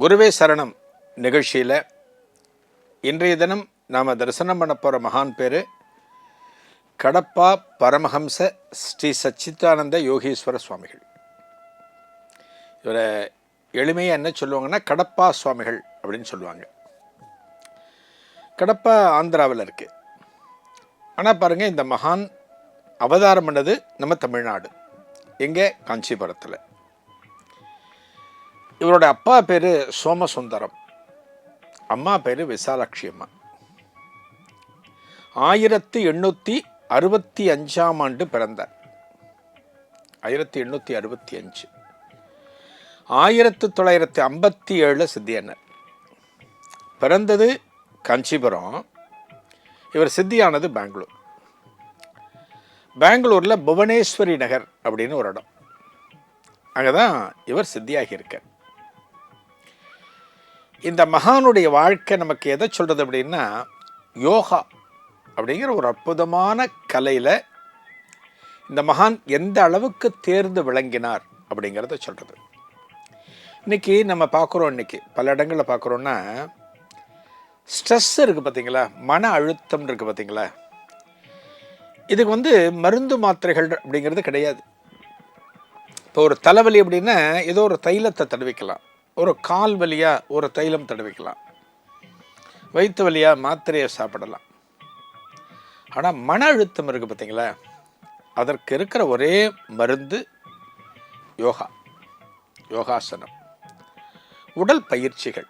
குருவே சரணம் நிகழ்ச்சியில். இன்றைய தினம் நாம் தரிசனம் பண்ண போகிற மகான் பேர் கடப்பா பரமஹம்ச ஸ்ரீ சச்சிதானந்த யோகீஸ்வர சுவாமிகள். இவரை எளிமையாக என்ன சொல்லுவாங்கன்னா கடப்பா சுவாமிகள் அப்படின்னு சொல்லுவாங்க. கடப்பா ஆந்திராவில் இருக்குது ஆனால் பாருங்கள் இந்த மகான் அவதாரம் பண்ணது நம்ம தமிழ்நாடு. எங்கே? காஞ்சிபுரத்தில். இவரோட அப்பா பேர் சோமசுந்தரம். அம்மா பேர் விசாலாட்சி அம்மா ஆயிரத்தி எண்ணூற்றி அறுபத்தி அஞ்சாம் ஆண்டு பிறந்தார். ஆயிரத்தி எண்ணூற்றி அறுபத்தி அஞ்சு. ஆயிரத்தி தொள்ளாயிரத்தி ஐம்பத்தி ஏழில் சித்தியனர் பிறந்தது காஞ்சிபுரம். இவர் சித்தியானது பெங்களூர். பெங்களூரில் புவனேஸ்வரி நகர் அப்படின்னு ஒரு இடம். அங்கே தான் இவர் சித்தியாகியிருக்கார். இந்த மகானுடைய வாழ்க்கை நமக்கு எதை சொல்கிறது அப்படின்னா யோகா அப்படிங்கிற ஒரு அற்புதமான கலையில் இந்த மகான் எந்த அளவுக்கு தேர்ந்து விளங்கினார் அப்படிங்கிறத சொல்கிறது இன்னைக்கு நம்ம பார்க்குறோம் இன்னைக்கு பல இடங்களில் பார்க்குறோன்னா ஸ்ட்ரெஸ் இருக்குது பார்த்தீங்களா மன அழுத்தம் இருக்குது பார்த்தீங்களா இதுக்கு வந்து மருந்து மாத்திரைகள் அப்படிங்கிறது கிடையாது. இப்போ ஒரு தலைவலி அப்படின்னா ஏதோ ஒரு தைலத்தை தடவிக்கலாம். ஒரு கால் வலியாக ஒரு தைலம் தடவிக்கலாம். வயிற்று வலியாக மாத்திரையை சாப்பிடலாம். ஆனால் மன அழுத்தம் இருக்குது பார்த்தீங்களா அதற்கு இருக்கிற ஒரே மருந்து யோகா. யோகாசனம். உடல் பயிற்சிகள்.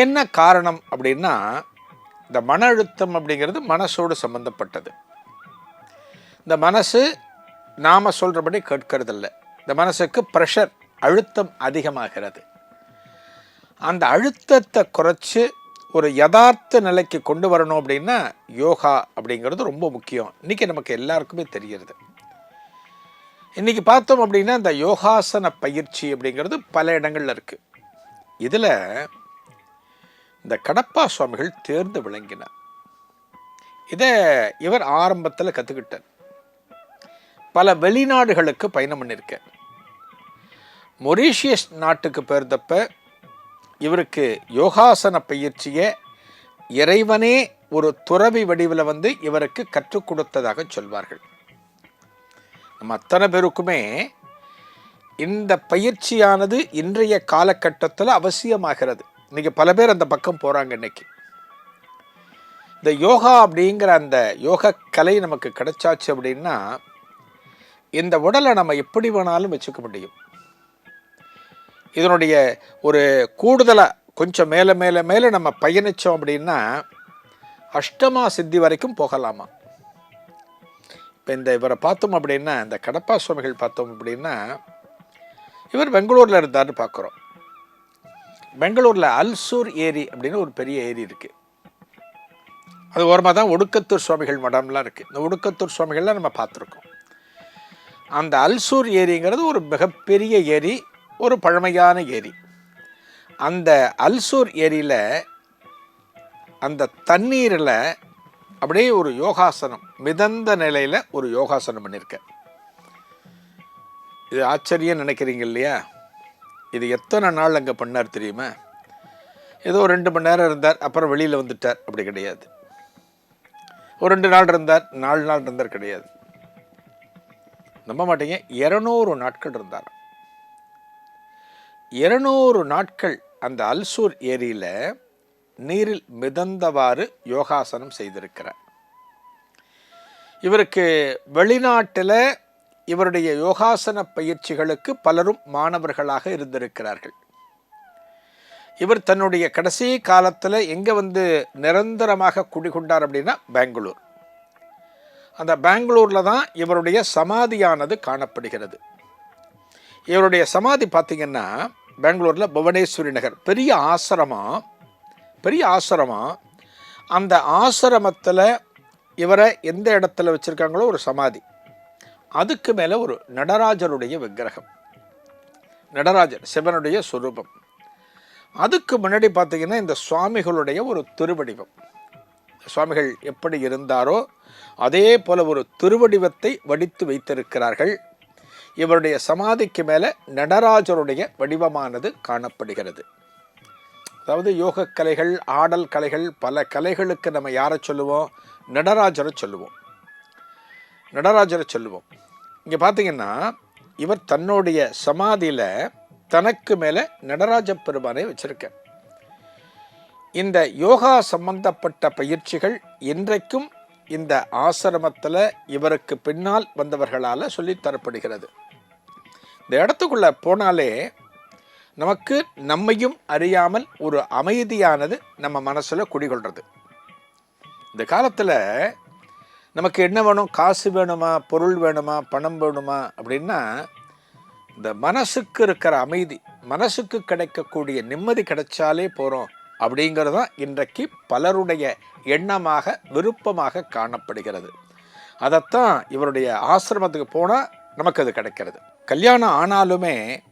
என்ன காரணம் அப்படின்னா இந்த மன அழுத்தம் அப்படிங்கிறது மனசோடு சம்மந்தப்பட்டது இந்த மனசு நாம் சொல்கிறபடி கேட்கறதில்ல. இந்த மனசுக்கு ப்ரெஷர் அழுத்தம் அதிகமாகிறது. அந்த அழுத்தத்தை குறைச்சி ஒரு யதார்த்த நிலைக்கு கொண்டு வரணும் அப்படின்னா யோகா அப்படிங்கிறது ரொம்ப முக்கியம். இன்றைக்கி நமக்கு எல்லாருக்குமே தெரிகிறது. இன்றைக்கி பார்த்தோம் அப்படின்னா இந்த யோகாசன பயிற்சி அப்படிங்கிறது பல இடங்கள்ல இருக்குது இதில் இந்த கடப்பா சுவாமிகள் தேர்ந்து விளங்கினார். இதை இவர் ஆரம்பத்தில் கற்றுக்கிட்டார் பல வெளிநாடுகளுக்கு பயணம் பண்ணியிருக்கார் மொரீஷியஸ் நாட்டுக்கு போயிருந்தப்ப இவருக்கு யோகாசன பயிற்சியை இறைவனே ஒரு துறவி வடிவில் வந்து இவருக்கு கற்றுக் கொடுத்ததாக சொல்வார்கள். நம்ம அத்தனை பேருக்குமே இந்த பயிற்சியானது இன்றைய காலகட்டத்தில் அவசியமாகிறது. இன்னைக்கு பல பேர் அந்த பக்கம் போகிறாங்க இன்னைக்கு. இந்த யோகா அப்படிங்கிற அந்த யோக கலை நமக்கு கிடைச்சாச்சு அப்படின்னா இந்த உடலை நம்ம எப்படி வேணாலும் வச்சுக்க முடியும். இதனுடைய ஒரு கூடுதலாக கொஞ்சம் மேலே மேலே மேலே நம்ம பயணித்தோம் அப்படின்னா அஷ்டமா சித்தி வரைக்கும் போகலாமா? இப்போ இந்த இவரை பார்த்தோம் அப்படின்னா இந்த கடப்பா சுவாமிகள் பார்த்தோம் அப்படின்னா இவர் பெங்களூரில் இருந்தார்னு பார்க்குறோம். பெங்களூரில் அல்சூர் ஏரி அப்படின்னு ஒரு பெரிய ஏரி இருக்குது அது ஓரமாக தான் ஒடுக்கத்தூர் சுவாமிகள் மடம்லாம் இருக்குது இந்த ஒடுக்கத்தூர் சுவாமிகள்லாம் நம்ம பார்த்துருக்கோம். அந்த அல்சூர் ஏரிங்கிறது ஒரு மிகப்பெரிய ஏரி. ஒரு பழமையான ஏரி. அந்த அல்சூர் ஏரியில் அந்த தண்ணீரில் அப்படியே ஒரு யோகாசனம் மிதந்த நிலையில் ஒரு யோகாசனம் பண்ணியிருக்கேன். இது ஆச்சரியம் நினைக்கிறீங்க இல்லையா? இது எத்தனை நாள் அங்கே பண்ணார் தெரியுமா? ஏதோ ஒரு ரெண்டு மணி நேரம் இருந்தார் அப்புறம் வெளியில் வந்துட்டார். அப்படி கிடையாது. ஒரு ரெண்டு நாள் இருந்தார் நாலு நாள் இருந்தார் கிடையாது. நம்ப மாட்டீங்க இரநூறு நாட்கள் இருந்தார் இருநூறு நாட்கள் அந்த அல்சூர் ஏரியில் நீரில் மிதந்தவாறு யோகாசனம் செய்திருக்கிறார். இவருக்கு வெளிநாட்டில் இவருடைய யோகாசன பயிற்சிகளுக்கு பலரும் மாணவர்களாக இருந்திருக்கிறார்கள். இவர் தன்னுடைய கடைசி காலத்தில் எங்கே வந்து நிரந்தரமாக குடிகொண்டார் அப்படின்னா பெங்களூர். அந்த பெங்களூரில் தான் இவருடைய சமாதியானது காணப்படுகிறது. இவருடைய சமாதி பார்த்திங்கன்னா பெங்களூரில் புவனேஸ்வரி நகர். பெரிய ஆசிரமம் பெரிய ஆசிரமம் அந்த ஆசிரமத்தில் இவரை எந்த இடத்துல வச்சுருக்காங்களோ ஒரு சமாதி. அதுக்கு மேலே ஒரு நடராஜருடைய விக்கிரகம். நடராஜர் சிவனுடைய சுரூபம். அதுக்கு முன்னாடி பார்த்திங்கன்னா இந்த சுவாமிகளுடைய ஒரு திருவடிவம். சுவாமிகள் எப்படி இருந்தாரோ அதே போல் ஒரு திருவடிவத்தை வடித்து வைத்திருக்கிறார்கள். இவருடைய சமாதிக்கு மேலே நடராஜருடைய வடிவமானது காணப்படுகிறது. அதாவது யோக கலைகள் ஆடல் கலைகள் பல கலைகளுக்கு நம்ம யாரை சொல்லுவோம்? நடராஜரை சொல்லுவோம். நடராஜரை சொல்லுவோம். இங்கே பார்த்தீங்கன்னா இவர் தன்னுடைய சமாதியில் தனக்கு மேலே நடராஜ பெருமானை வச்சிருக்க இந்த யோகா சம்பந்தப்பட்ட பயிற்சிகள் இன்றைக்கும் இந்த ஆசிரமத்தில் இவருக்கு பின்னால் வந்தவர்களால் சொல்லித்தரப்படுகிறது இந்த இடத்துக்குள்ளே போனாலே நமக்கு நம்மையும் அறியாமல் ஒரு அமைதியானது நம்ம மனசில் குடிகொள்கிறது இந்த காலத்தில் நமக்கு என்ன வேணும்? காசு வேணுமா? பொருள் வேணுமா? பணம் வேணுமா? அப்படின்னா இந்த மனசுக்கு இருக்கிற அமைதி மனசுக்கு கிடைக்கக்கூடிய நிம்மதி கிடைச்சாலே போகிறோம் அப்படிங்கிறது தான் இன்றைக்கு பலருடைய எண்ணமாக விருப்பமாக காணப்படுகிறது. அதைத்தான் இவருடைய ஆசிரமத்துக்கு போனால் நமக்கு அது கிடைக்கிறது. கல்யாணம் ஆனாலுமே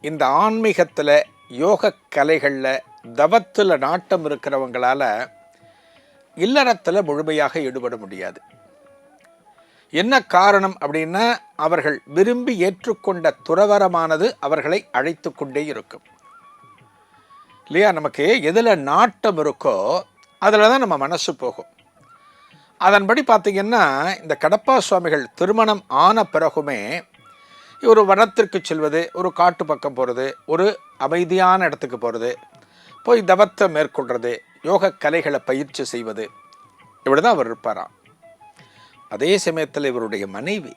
இந்த ஆன்மீகத்தில் யோக கலைகளில் தவத்தில் நாட்டம் இருக்கிறவங்களால் இல்லறத்தில் முழுமையாக ஈடுபட முடியாது. என்ன காரணம் அப்படின்னா அவர்கள் விரும்பி ஏற்றுக்கொண்ட துறவரமானது அவர்களை அழைத்து கொண்டே இருக்கும். இல்லையா? நமக்கு எதில் நாட்டம் இருக்கோ அதில் தான் நம்ம மனசு போகும். அதன்படி பார்த்திங்கன்னா இந்த கடப்பா சுவாமிகள் திருமணம் ஆன பிறகுமே ஒரு வனத்திற்கு செல்வது ஒரு காட்டு பக்கம் போகிறது ஒரு அமைதியான இடத்துக்கு போகிறது போய் தவத்தை மேற்கொள்வது யோக கலைகளை பயிற்சி செய்வது. இப்படி தான் அவர் இருப்பாராம். அதே சமயத்தில் இவருடைய மனைவி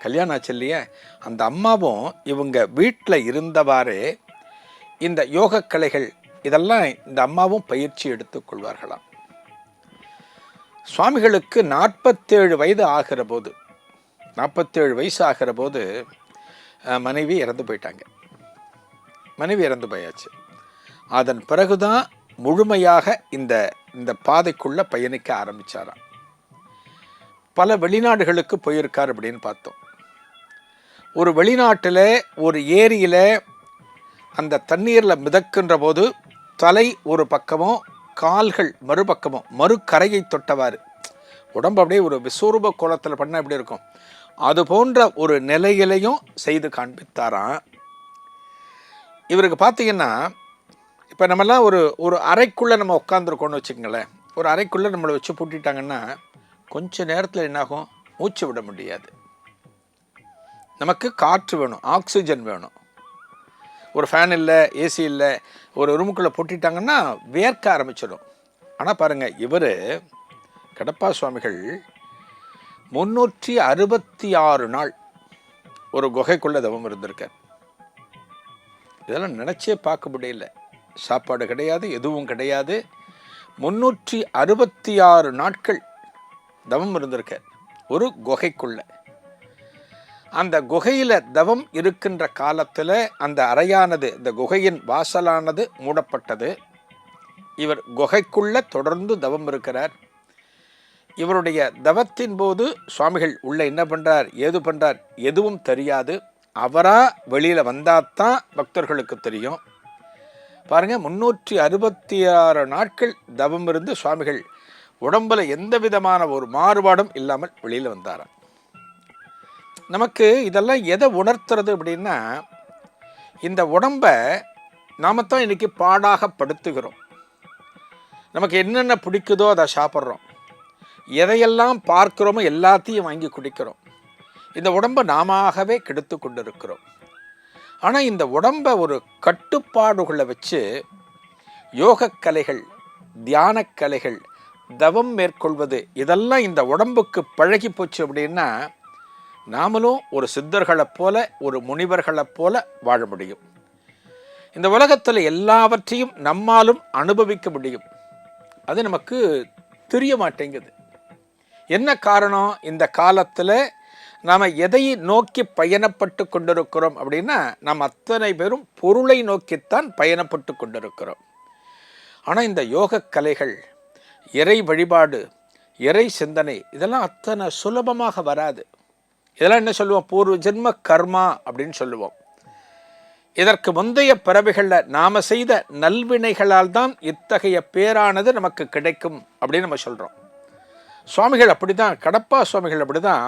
கல்யாணம் ஆச்சு இல்லையா? அந்த அம்மாவும் இவங்க வீட்டில் இருந்தவாறு இந்த யோக கலைகள் இதெல்லாம் இந்த அம்மாவும் பயிற்சி எடுத்துக்கொள்வார்களாம் சுவாமிகளுக்கு நாற்பத்தேழு வயது ஆகிற போது நாற்பத்தேழு வயசு ஆகிற போது மனைவி இறந்து போயிட்டாங்க. மனைவி இறந்து போயாச்சு. அதன் பிறகுதான் முழுமையாக இந்த இந்த பாதைக்குள்ளே பயணிக்க ஆரம்பித்தாராம் பல வெளிநாடுகளுக்கு போயிருக்கார் அப்படின்னு பார்த்தோம். ஒரு வெளிநாட்டில் ஒரு ஏரியில் அந்த தண்ணீரில் மிதக்கின்ற போது தலை ஒரு பக்கமும் கால்கள் மறுபக்கமும் மறுக்கரையை தொட்டவாறு. உடம்பு அப்படியே ஒரு விஸ்வரூப கோலத்தில் பண்ண எப்படி இருக்கும்? அது போன்ற ஒரு நிலையிலையும் செய்து காண்பித்தாராம். இவருக்கு பார்த்தீங்கன்னா இப்போ நம்மலாம் ஒரு ஒரு அறைக்குள்ளே நம்ம உட்காந்துருக்கோன்னு வச்சுக்கோங்களேன். ஒரு அறைக்குள்ளே நம்மளை வச்சு பூட்டிட்டாங்கன்னா கொஞ்ச நேரத்தில் என்னாகும்? மூச்சு விட முடியாது. நமக்கு காற்று வேணும் ஆக்சிஜன் வேணும். ஒரு ஃபேன் இல்லை ஏசி இல்லை ஒரு ரூமுக்குள்ளே போட்டிட்டாங்கன்னா வேர்க்க ஆரம்பிச்சிடும். ஆனால் பாருங்கள் இவர் கடப்பா சுவாமிகள் முன்னூற்றி அறுபத்தி ஆறு நாள் ஒரு குகைக்குள்ளே தவம் இருந்திருக்கார். இதெல்லாம் நினச்சே பார்க்க முடியல. சாப்பாடு கிடையாது எதுவும் கிடையாது. முன்னூற்றி அறுபத்தி ஆறு நாட்கள் தவம் இருந்திருக்க ஒரு குகைக்குள்ள. அந்த குகையில் தவம் இருக்கின்ற காலத்தில் அந்த அறையானது இந்த குகையின் வாசலானது மூடப்பட்டது. இவர் குகைக்குள்ள தொடர்ந்து தவம் இருக்கிறார். இவருடைய தவத்தின் போது சுவாமிகள் உள்ளே என்ன பண்ணுறார் ஏது பண்ணுறார் எதுவும் தெரியாது. அவராக வெளியில் வந்தால் பக்தர்களுக்கு தெரியும். பாருங்கள் முன்னூற்றி அறுபத்தி ஆறு நாட்கள் தவம் இருந்து சுவாமிகள் உடம்பில் எந்த விதமான ஒரு மாறுபாடும் இல்லாமல் வெளியில் வந்தாராம். நமக்கு இதெல்லாம் எதை உணர்த்துறது அப்படின்னா இந்த உடம்பை நாம தான் இன்றைக்கி பாடாக படுத்துகிறோம் நமக்கு என்னென்ன பிடிக்குதோ அதை சாப்பிட்றோம். எதையெல்லாம் பார்க்குறோமோ எல்லாத்தையும் வாங்கி குடிக்கிறோம். இந்த உடம்பை நாமவே கெடுத்து கொண்டிருக்கிறோம். ஆனால் இந்த உடம்பை ஒரு கட்டுப்பாடுகளை வச்சு யோகக்கலைகள் தியானக்கலைகள் தவம் மேற்கொள்வது இதெல்லாம் இந்த உடம்புக்கு பழகி போச்சு அப்படின்னா நாமளும் ஒரு சித்தர்களைப் போல ஒரு முனிவர்களைப் போல வாழ முடியும். இந்த உலகத்தில் எல்லாவற்றையும் நம்மாலும் அனுபவிக்க முடியும். அது நமக்கு தெரிய மாட்டேங்குது. என்ன காரணம்? இந்த காலத்தில் நாம் எதை நோக்கி பயணப்பட்டு கொண்டிருக்கிறோம் அப்படின்னா நாம் அத்தனை பேரும் பொருளை நோக்கித்தான் பயணப்பட்டு கொண்டிருக்கிறோம். ஆனால் இந்த யோக கலைகள் இறை வழிபாடு இறை சிந்தனை இதெல்லாம் அத்தனை சுலபமாக வராது. இதெல்லாம் என்ன சொல்லுவோம்? பூர்வ ஜென்ம கர்மா அப்படின்னு சொல்லுவோம். இதற்கு முந்தைய பிறவிகளில் நாம் செய்த நல்வினைகளால் தான் இத்தகைய பேரானது நமக்கு கிடைக்கும் அப்படின்னு நம்ம சொல்கிறோம் சுவாமிகள் அப்படி தான் கடப்பா சுவாமிகள் அப்படி தான்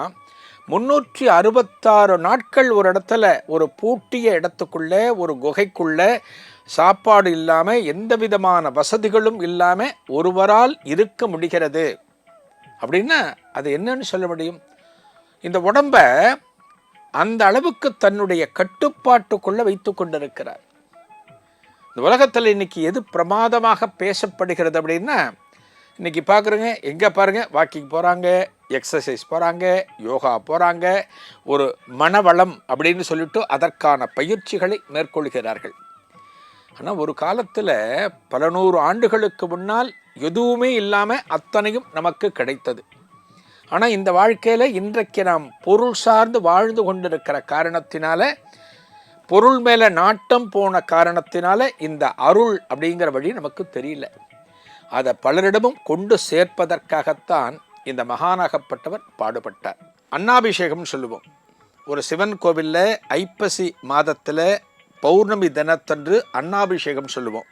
முன்னூற்றி அறுபத்தாறு நாட்கள் ஒரு இடத்துல ஒரு பூட்டிய இடத்துக்குள்ளே ஒரு குகைக்குள்ளே சாப்பாடு இல்லாமல் எந்த விதமான வசதிகளும் இல்லாமல் ஒருவரால் இருக்க முடிகிறது. அப்படின்னா அது என்னன்னு சொல்ல முடியும்? இந்த உடம்ப அந்த அளவுக்கு தன்னுடைய கட்டுப்பாட்டுக்குள்ளே வைத்து கொண்டிருக்கிறார். இந்த உலகத்தில் இன்னைக்கு எது பிரமாதமாக பேசப்படுகிறது அப்படின்னா இன்றைக்கி பார்க்குறேங்க எங்கே பாருங்க வாக்கிங் போகிறாங்க எக்ஸசைஸ் போகிறாங்க யோகா போகிறாங்க ஒரு மனவளம் அப்படின்னு சொல்லிட்டு அதற்கான பயிற்சிகளை மேற்கொள்கிறார்கள். ஆனால் ஒரு காலத்தில் பல நூறு ஆண்டுகளுக்கு முன்னால் எதுவுமே இல்லாமல் அத்தனையும் நமக்கு கிடைத்தது. ஆனால் இந்த வாழ்க்கையில் இன்றைக்கு நாம் பொருள் சார்ந்து வாழ்ந்து கொண்டிருக்கிற காரணத்தினால பொருள் மேலே நாட்டம் போன காரணத்தினால இந்த அருள் அப்படிங்கிற வழி நமக்கு தெரியல. அதை பலரிடமும் கொண்டு சேர்ப்பதற்காகத்தான் இந்த மகானாகப்பட்டவர் பாடுபட்டார். அன்னாபிஷேகம்னு சொல்லுவோம். ஒரு சிவன் கோவிலில் ஐப்பசி மாதத்தில் பௌர்ணமி தினத்தன்று அன்னாபிஷேகம் சொல்லுவோம்.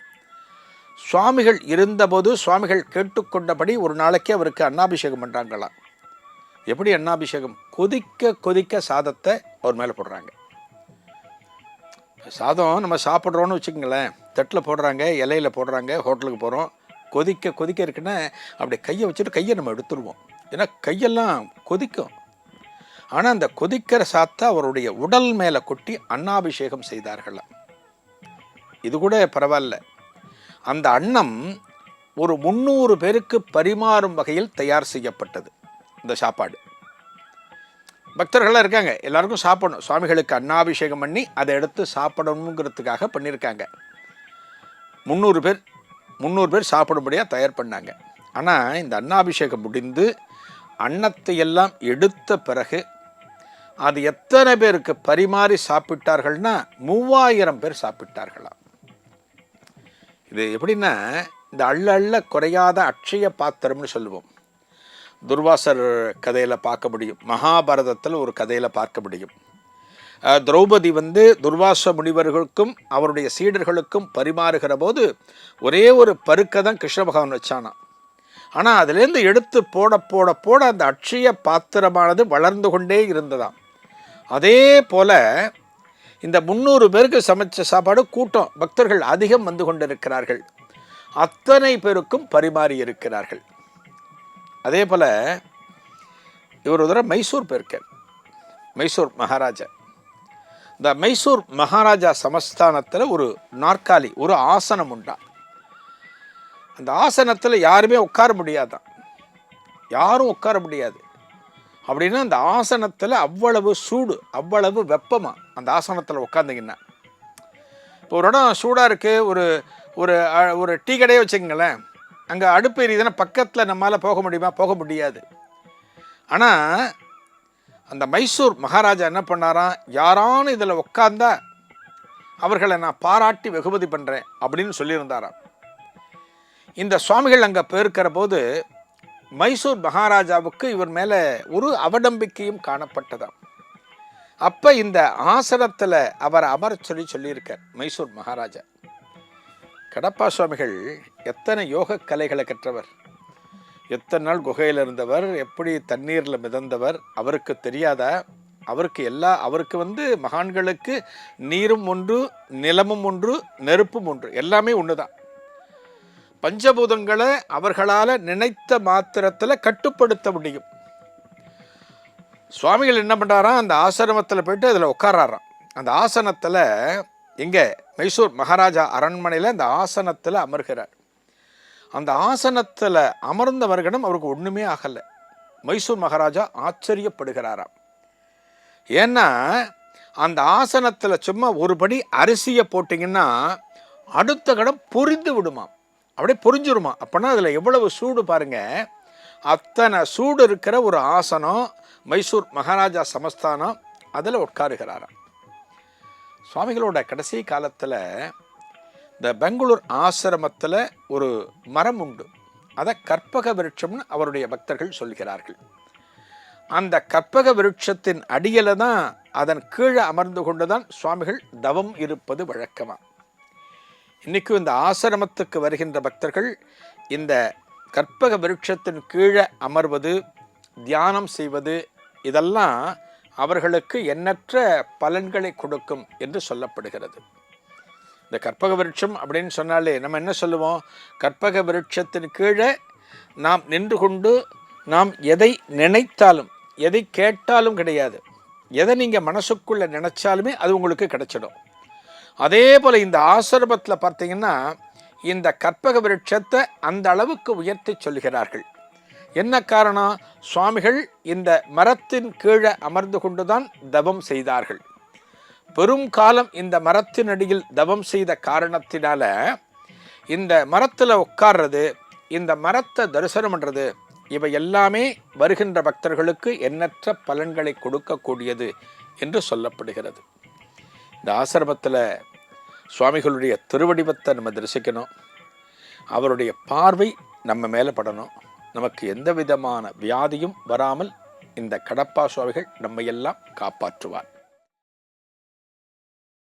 சுவாமிகள் இருந்தபோது சுவாமிகள் கேட்டுக்கொண்டபடி ஒரு நாளைக்கு அவருக்கு அன்னாபிஷேகம் பண்ணுறாங்களாம் எப்படி அன்னாபிஷேகம்? கொதிக்க கொதிக்க சாதத்தை அவர் மேலே போடுறாங்க. சாதம் நம்ம சாப்பிட்றோன்னு வச்சுக்கோங்களேன். தட்டில் போடுறாங்க இலையில் போடுறாங்க ஹோட்டலுக்கு போகிறோம் கொதிக்க கொதிக்க இருக்குன்னா அப்படி கையை வச்சுட்டு கையை நம்ம எடுத்துருவோம். ஏன்னா கையெல்லாம் கொதிக்கும். ஆனால் அந்த கொதிக்கிற சாத்தை அவருடைய உடல் மேலே கொட்டி அன்னாபிஷேகம் செய்தார்களாம் இது கூட பரவாயில்ல. அந்த அன்னம் ஒரு முந்நூறு பேருக்கு பரிமாறும் வகையில் தயார் செய்யப்பட்டது இந்த சாப்பாடு. பக்தர்களாக இருக்காங்க. எல்லாருக்கும் சாப்பிடணும். சுவாமிகளுக்கு அன்னாபிஷேகம் பண்ணி அதை எடுத்து சாப்பிடணுங்கிறதுக்காக பண்ணியிருக்காங்க. முந்நூறு பேர் முந்நூறு பேர் சாப்பிடும்படியாக தயார் பண்ணாங்க. ஆனால் இந்த அன்னாபிஷேகம் முடிந்து அன்னத்தை எல்லாம் எடுத்த பிறகு அது எத்தனை பேருக்கு பரிமாறி சாப்பிட்டார்கள்னா மூவாயிரம் பேர் சாப்பிட்டார்களாம். இது எப்படின்னா இந்த அள்ள அள்ள குறையாத அட்சய பாத்திரம்னு சொல்லுவோம். துர்வாசர் கதையில் பார்க்க முடியும். மகாபாரதத்தில் ஒரு கதையில் பார்க்க முடியும். திரௌபதி வந்து துர்வாச முனிவர்களுக்கும் அவருடைய சீடர்களுக்கும் பரிமாறுகிற போது ஒரே ஒரு பருக்கை தான் கிருஷ்ண பகவான் வச்சானா. ஆனால் அதுலேருந்து எடுத்து போட போட போட அந்த அட்சய பாத்திரமானது வளர்ந்து கொண்டே இருந்ததாம். அதே போல் இந்த முந்நூறு பேருக்கு சமைச்ச சாப்பாடு கூட்டம் பக்தர்கள் அதிகம் வந்து கொண்டிருக்கிறார்கள். அத்தனை பேருக்கும் பரிமாறி இருக்கிறார்கள். அதே போல் இவர் ஒரு தடவை மைசூர் போயிருக்கார். மைசூர் மகாராஜா இந்த மைசூர் மகாராஜா சமஸ்தானத்தில் ஒரு நாற்காலி ஒரு ஆசனம் உண்டா? அந்த ஆசனத்தில் யாருமே உட்கார முடியாதான். யாரும் உட்கார முடியாது. அப்படின்னா அந்த ஆசனத்தில் அவ்வளவு சூடு அவ்வளவு வெப்பமாக அந்த ஆசனத்தில் உட்காந்திங்கன்னா இப்போ ஒரு இடம் சூடாக இருக்குது ஒரு ஒரு ஒரு டீ கடையே வச்சுக்கங்களேன். அங்கே அடுப்பு எரியுதுன்னா பக்கத்தில் நம்மளால் போக முடியுமா? போக முடியாது. ஆனால் அந்த மைசூர் மகாராஜா என்ன பண்ணாராம்? யாரானு இதில் உட்காந்தா அவர்களை நான் பாராட்டி வெகுமதி பண்ணுறேன் அப்படின்னு சொல்லியிருந்தாராம். இந்த சுவாமிகள் அங்கே போயிருக்கிற போது மைசூர் மகாராஜாவுக்கு இவர் மேலே ஒரு அவநம்பிக்கையும் காணப்பட்டதாம். அப்போ இந்த ஆசனத்தில் அவர் அமர சொல்லி சொல்லியிருக்கார் மைசூர் மகாராஜா. கடப்பா சுவாமிகள் எத்தனை யோக கலைகளை கற்றவர்? எத்தனை நாள் குகையில் இருந்தவர் எப்படி தண்ணீரில் மிதந்தவர் அவருக்கு தெரியாதா? அவருக்கு எல்லா அவருக்கு வந்து மகான்களுக்கு நீரும் ஒன்று நிலமும் ஒன்று நெருப்பும் ஒன்று எல்லாமே ஒன்று தான் பஞ்சபூதங்களை அவர்களால் நினைத்த மாத்திரத்தில் கட்டுப்படுத்த முடியும். சுவாமிகள் என்ன பண்ணுறாராம் அந்த ஆசிரமத்தில் போயிட்டு அதில் உட்காராராம் அந்த ஆசனத்தில் எங்கே மைசூர் மகாராஜா அரண்மனையில் அந்த ஆசனத்தில் அமர்கிறார். அந்த ஆசனத்தில் அமர்ந்தவர்களிடம் அவருக்கு ஒன்றுமே ஆகலை. மைசூர் மகாராஜா ஆச்சரியப்படுகிறாராம். ஏன்னா அந்த ஆசனத்தில் சும்மா ஒரு படி அரிசியை போட்டிங்கன்னா அடுத்த கடம் பொரிந்து விடுமாம். அப்படியே பொரிஞ்சிருமா அப்போனா அதில் எவ்வளவு சூடு பாருங்கள் அத்தனை சூடு இருக்கிற ஒரு ஆசனம் மைசூர் மகாராஜா சமஸ்தானம் அதில் உட்காருகிறாராம். சுவாமிகளோட கடைசி காலத்தில் இந்த பெங்களூர் ஆசிரமத்தில் ஒரு மரம் உண்டு. அதை கற்பக விருட்சம்னு அவருடைய பக்தர்கள் சொல்கிறார்கள். அந்த கற்பக விருட்சத்தின் அடியில் தான் அதன் கீழே அமர்ந்து கொண்டு தான் சுவாமிகள் தவம் இருப்பது வழக்கமாக இன்றைக்கும் இந்த ஆசிரமத்துக்கு வருகின்ற பக்தர்கள் இந்த கற்பக விருட்சத்தின் கீழே அமர்வது தியானம் செய்வது இதெல்லாம் அவர்களுக்கு எண்ணற்ற பலன்களை கொடுக்கும் என்று சொல்லப்படுகிறது. இந்த கற்பக விருட்சம் அப்படின்னு சொன்னாலே நம்ம என்ன சொல்லுவோம்? கற்பக விருட்சத்தின் கீழே நாம் நின்று கொண்டு நாம் எதை நினைத்தாலும் எதை கேட்டாலும் கிடையாது. எதை நீங்கள் மனசுக்குள்ளே நினச்சாலுமே அது உங்களுக்கு கிடைச்சிடும். அதே போல் இந்த ஆசிரமத்தில் பார்த்தீங்கன்னா இந்த கற்பக விருட்சத்தை அந்த அளவுக்கு உயர்த்தி சொல்கிறார்கள் என்ன காரணம்? சுவாமிகள் இந்த மரத்தின் கீழே அமர்ந்து கொண்டுதான் தவம் செய்தார்கள். பெரும் காலம் இந்த மரத்தின் அடியில் தவம் செய்த காரணத்தினால இந்த மரத்தில் உட்கார்றது இந்த மரத்தை தரிசனம் பண்ணுறது இவை எல்லாமே வருகின்ற பக்தர்களுக்கு எண்ணற்ற பலன்களை கொடுக்கக்கூடியது என்று சொல்லப்படுகிறது. இந்த ஆசிரமத்தில் சுவாமிகளுடைய திருவடிவத்தை நம்ம தரிசிக்கணும். அவருடைய பார்வை நம்ம மேலே படணும். நமக்கு எந்த விதமான வியாதியும் வராமல் இந்த கடப்பா சுவாமிகள் நம்மையெல்லாம் காப்பாற்றுவார்.